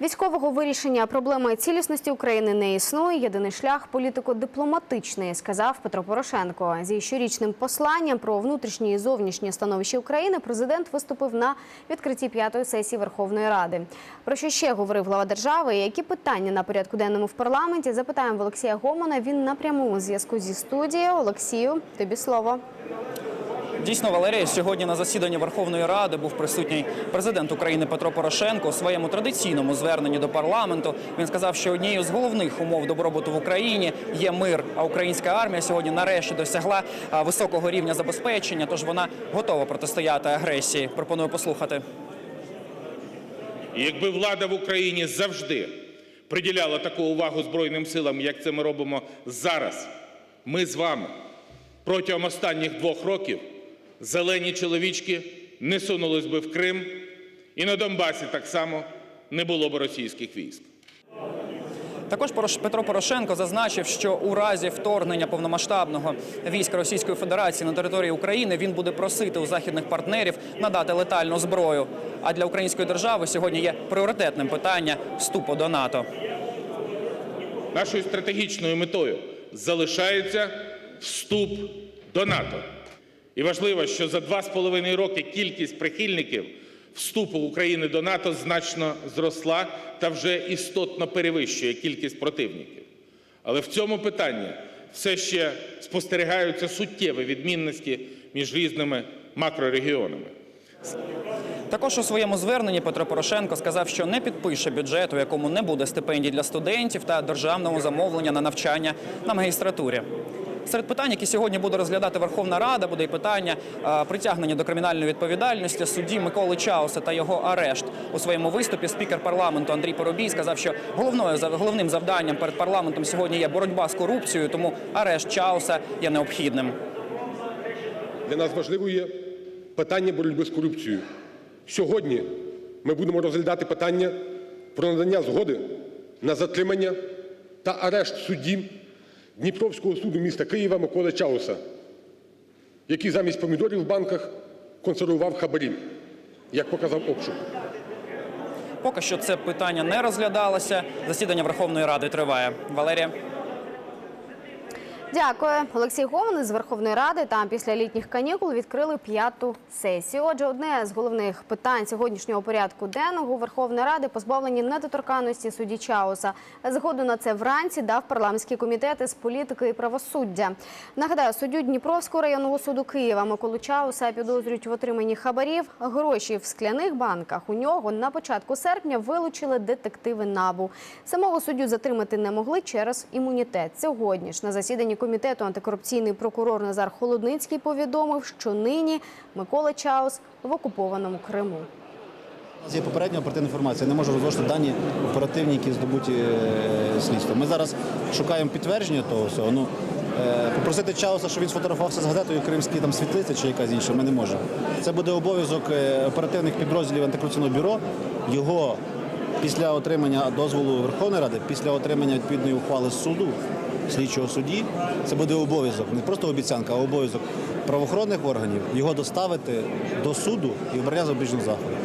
Військового вирішення проблеми цілісності України не існує. Єдиний шлях політико-дипломатичний, сказав Петро Порошенко. Зі щорічним посланням про внутрішнє і зовнішнє становище України президент виступив на відкритті п'ятої сесії Верховної Ради. Про що ще говорив глава держави? і Які питання на порядку денному в парламенті? Запитаємо в Олексія Гомона. Він на прямому зв'язку зі студією. Олексію, тобі слово. Дійсно, Валерія, сьогодні на засіданні Верховної Ради був присутній президент України Петро Порошенко у своєму традиційному зверненні до парламенту. Він сказав, що однією з головних умов добробуту в Україні є мир. А українська армія сьогодні нарешті досягла високого рівня забезпечення, тож вона готова протистояти агресії. Пропоную послухати. Якби влада в Україні завжди приділяла таку увагу Збройним силам, як це ми робимо зараз, ми з вами протягом останніх двох років зелені чоловічки не сунулись би в Крим, і на Донбасі так само не було б російських військ. Також Петро Порошенко зазначив, що у разі вторгнення повномасштабного війська Російської Федерації на території України він буде просити у західних партнерів надати летальну зброю. А для української держави сьогодні є пріоритетним питання вступу до НАТО. Нашою стратегічною метою залишається вступ до НАТО. І важливо, що за два з половиною роки кількість прихильників вступу України до НАТО значно зросла та вже істотно перевищує кількість противників. Але в цьому питанні все ще спостерігаються суттєві відмінності між різними макрорегіонами. Також у своєму зверненні Петро Порошенко сказав, що не підпише бюджет, у якому не буде стипендій для студентів та державного замовлення на навчання на магістратурі. Серед питань, які сьогодні буде розглядати Верховна Рада, буде і питання е, притягнення до кримінальної відповідальності судді Миколи Чауса та його арешт. У своєму виступі спікер парламенту Андрій Поробій сказав, що головною головним завданням перед парламентом сьогодні є боротьба з корупцією, тому арешт Чауса є необхідним. Для нас важливо є питання боротьби з корупцією. Сьогодні ми будемо розглядати питання про надання згоди на затримання та арешт судді Дніпровського суду міста Києва Миколи Чауса, який замість помідорів в банках консервував хабарі, як показав обшук. Поки що це питання не розглядалося. Засідання Верховної Ради триває. Валерія. Дякую, Олексій Гован з Верховної Ради. Там після літніх канікул відкрили п'яту сесію. Отже, одне з головних питань сьогоднішнього порядку денного Верховної Ради позбавлені недоторканності судді Чауса. Згоду на це вранці дав парламентський комітет із політики і правосуддя. Нагадаю, суддю Дніпровського районного суду Києва Миколу Чауса підозрюють в отриманні хабарів. Гроші в скляних банках у нього на початку серпня вилучили детективи НАБУ. Самого суддю затримати не могли через імунітет. Сьогодні ж на засіданні комітету антикорупційний прокурор Назар Холодницький повідомив, що нині Микола Чаус в окупованому Криму. У нас є попередня оперативна інформація. Я не можу розголошувати дані оперативні, які здобуті е, слідством. Ми зараз шукаємо підтвердження того всього. Ну, е, попросити Чауса, щоб він сфотографувався з газетою Кримські там світлиці чи якась інша, ми не можемо. Це буде обов'язок е, оперативних підрозділів антикорупційного бюро. Його після отримання дозволу Верховної Ради, після отримання відповідної ухвали суду, слідчого судді, це буде обов'язок, не просто обіцянка, а обов'язок правоохоронних органів його доставити до суду і обрання запобіжних заходу.